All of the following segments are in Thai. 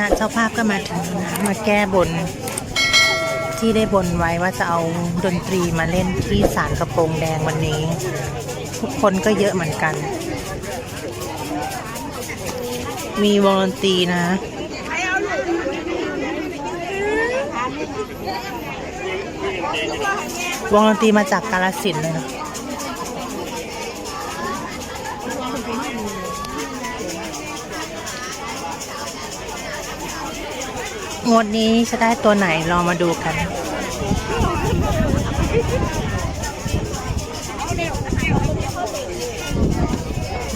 ณะเจ้าภาพก็มาถึงนะมาแก้บน ที่ได้บนไว้ว่าจะเอาดนตรีมาเล่นที่ศาลกระโปรงแดงวันนี้ ทุกคนก็เยอะเหมือนกัน มีวงดนตรีนะวงดนตรีมาจากกาลสินเลยนะ งวดนี้จะได้ตัวไหนลองมาดูกัน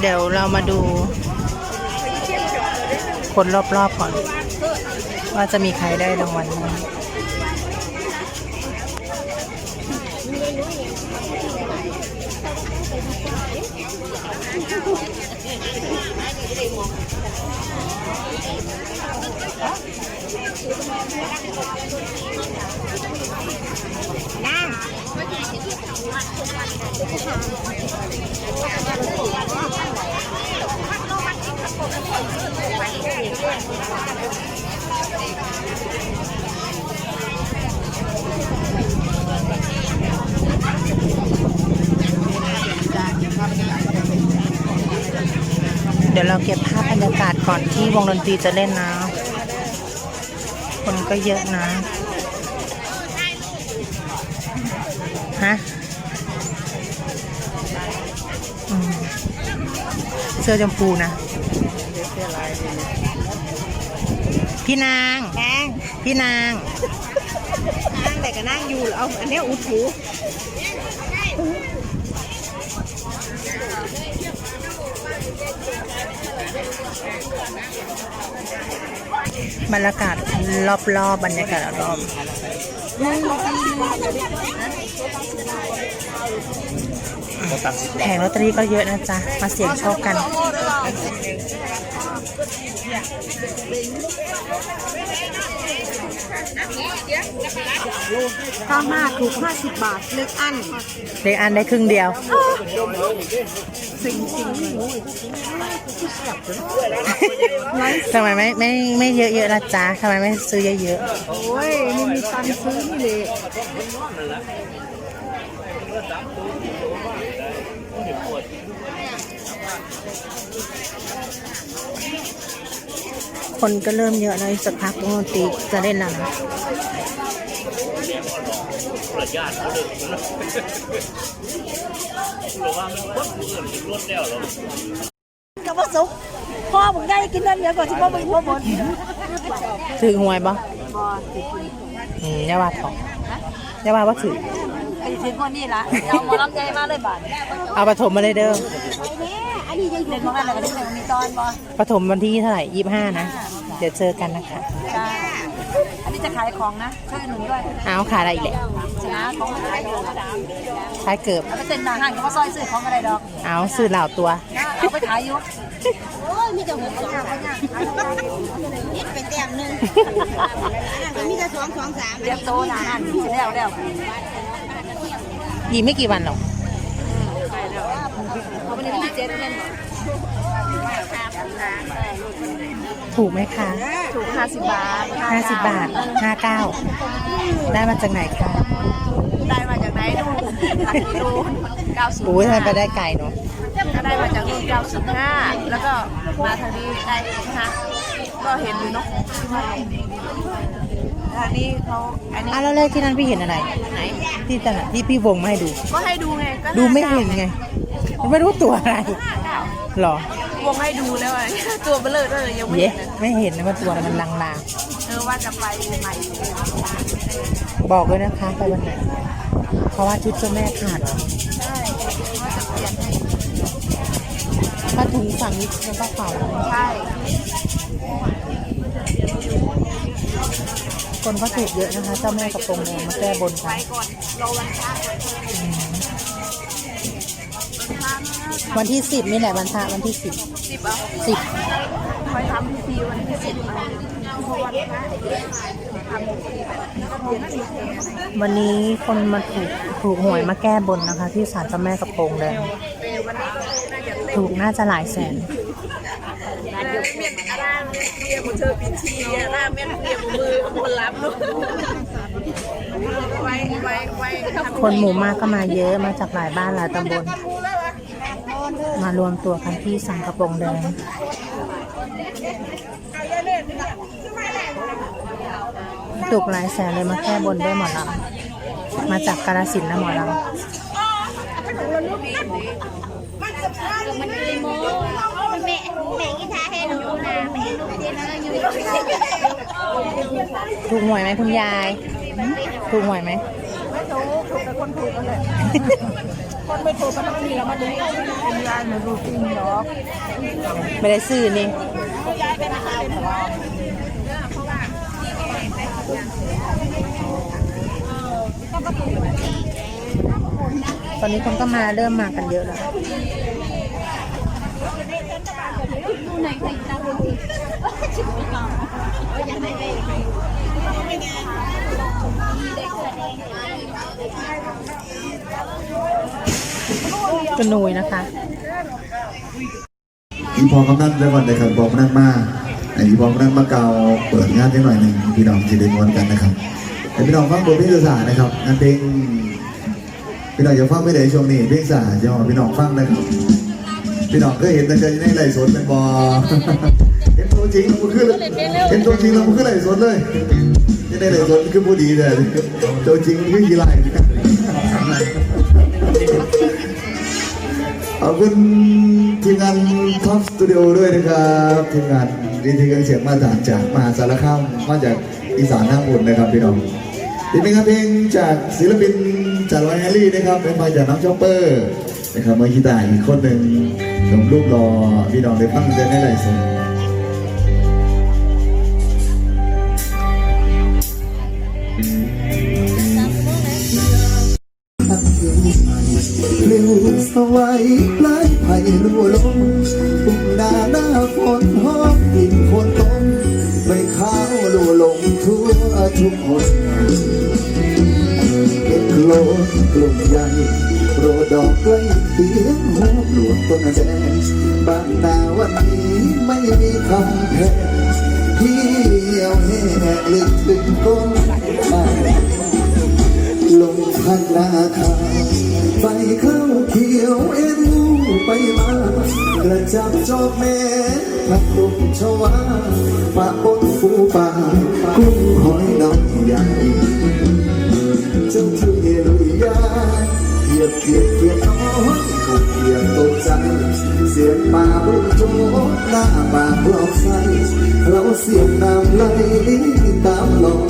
เดี๋ยวเรามาดู คนรอบๆก่อน ว่าจะมีใครได้รางวัลบ้าง เดี๋ยวเราเก็บภาพบรรยากาศก่อนที่วงดนตรีจะเล่นนะ ก็เยอะนะ ฮะอืมเสื้อชมพูนะ พี่นางแพงพี่นางนั่งแต่ก็นั่งอยู่เอาอันเนี้ยอุดหู บรรยากาศรอบๆบบรรยากาศรอบแผงลอตเตอรี่ก็เยอะนะจ๊ะ มาเสี่ยงโชคกัน ข้าวมากถูกห้าสิบบาท เล็กอันเด็กอันได้ครึ่งเดียวสิงสิงหมูทำไมไม่ไม่ไม่เยอะๆล่ะจ๊ะทำไมไม่ซื้อเยอะโอ้ยไม่มีตังค์ซื้อนี่เลยๆ คนก็เริ่มเยอะแล้วอีกสักพักวงดนตรีจะเล่นแล้วนะกับว่าสุกพ่อมึงได้กินนั่นเดี๋ยวก่อนที่พ่อมึงพ่อหมดถือหวยปะอืมอยาว่าทองอยาว่าว่าถือไอ้ถึงคนนี้ละเอาหมอลำใจมาเลยบาทเอาปฐมมาเลยเด้อ เด็กของอะไรกันเด็กมีตอนบ่ปฐมวันที่เท่าไหร่ยี่ห้านะ เดี๋ยวเจอกันนะคะ จ้าอันนี้จะขายของนะช่วยหนุนด้วยเอาขายอะไรอีกแหละชนะของขายอยู่ขายเกือบเอาไปเซ็นทหารก็มาซอยซื้อของอะไรดอกเอาซื้อเหล่าตัว เอาไปขายอยู่โอ้ยมีแต่หกสองนี่เป็นแต้มหนึ่งมีแต่สองสองสามเรียบโตนะหันสิแล้วแล้วอีกไม่กี่วันหรอก เขาไม่ได้มีเจ็ดเงินถูกไหมคะ ถูกห้าสิบบาทห้าสิบบาทห้าเก้าได้มาจากไหนคะ ได้มาจากไหนดูหลักกิโลเก้าสิบโอ้ยทำไมไปได้ไก่เนาะก็ได้มาจากรุ่นเก้าสิบห้าแล้วก็มาทางนี้ได้นะคะก็เห็นอยู่เนาะ ทางนี้เขาอันนี้อะแล้วเลขที่นั่นพี่เห็นอะไร ไหน ที่ตลาดที่พี่วงมาให้ดู ก็ให้ดูไงก็ดูไม่เห็นไงไม่รู้ตัวอะไรหรอวงให้ดูแล้วไงตัวเบลอเลยยังไม่เย้เห็นเลยไม่เห็นนะว่าตัวอะไรมันลางเออว่าจะไปใหม่อยู่ๆบอกเลยนะคะไปวันไหนเพราะว่าชุดเจ้าแม่ขาดใช่ว่าจะเปลี่ยนให้ถ้าถุงฝั่งนี้มันก็เปล่า ใช่ คนก็ถูกเยอะนะคะ เจ้าแม่กระโปรงแดงมาแก้บนไปกันก่อนรอวันพระก่อนอืมวันพระนะวันที่สิบนี่แหละวันพระวันที่สิบสิบเอาสิบคอยทำพิธีวันที่สิบเอาเพราะวันพระทำพิธีก็เปลี่ยนสีแทนวันนี้คนมาถูกถูกหวยมาแก้บนนะคะ ที่ศาลเจ้าแม่กระโปรงแดงวันนี้ก็น่าจะถูกน่าจะหลายแสนเปลี่ยนอะไรรียกคนเธอปีชีอะหน้าแม่นเรียกมือ คนรับลูกไว้ไว้ไว้ทำคนหมู่มากก็มาเยอะมาจากหลายบ้านหลายตำบล มารวมตัวกันที่สังกะโปรงแดงตุกหลายแสนเลยมาแก้บนด้วยหมอลำมาจากกาลสินธุ์นะหมอลมันเลยโมแม่แม่กีตาร์ให้หนูนะแม่ลูกเดียวนะอยู่ำ ถูกหวยไหมคุณยาย ถูกหวยไหมไม่ถูกถูกแต่คนถูกกันเลยคนไม่ถูกก็ต้องมีแล้วมาดูคุณยายหนูดูจริงหรอไม่ได้ซื้อนี่ตอนนี้คนก็มาเริ่มมากันเยอะแล้ว กระนุยนะคะอีพอกำนันแล้วก่อนเลยครับบอกกำนันมาไอ้อีพอกำนันมาเกาเปิดงานได้หน่อยหนึ่งพี่น้องจะได้มวนกันนะครับแต่พี่น้องฟังบทเพลงศาสตร์นะครับงานเพลงพี่น้องอย่าฟังไม่ได้ช่วงนี้เพลงศาสตร์อย่าพี่น้องฟังนะครับพี่น้องเคยเห็นแต่เคยในไลสดเป็นบอเห็นตัวจริงมันขึ้นเห็นตัวจริงแล้วมันขึ้นไลสดเลยยังในไลฟ์สนคือผู้ดีแต่ตัวจริงมันคือกี่ไล ขอบคุณทีมงานท็อปสตูดิโอด้วยนะครับทีมงานดีทีเครื่องเสียงมาจากจากมหาสารคามมาจากอีสานทางบนนะครับพี่น้องนี่เป็นงานเพลงจากศิลปินจากรอยแฮร์รี่นะครับเป็นมาจากน้องชอปเปอร์นะครับมือกีตาร์อีกคนหนึ่งหนุ่มรูปรอพี่น้องได้ฟังจะได้ไรสด เร็วสวัยปลายไผ่รัวลงปุ่มดาหน้าฝนหอมกลิ่นคนต้มใบข้าวรัวลงทั่วทุกคนเห็นโลนกลุ่มใหญ่โรดดอกใกล้เตียงหัวหลวงต้นแจบ้านนาวันนี้ไม่มีคำแพ้พี่เอาแห่ลึกถึงก้น มาลงพันนาคาใบข้าเขียวเอ็นไปมากระจับจอบแม่พักลุกชวาปะปนฟูป่ากุ้งหอยน้องใหญ่เจ้าที่ลุยยาเหยียบเกียบเกียบน้อยถูกเกียบตกใจเสียงป่าบุญโจหน้าป่าเราใสเราเสียงน้ำไหลตามลม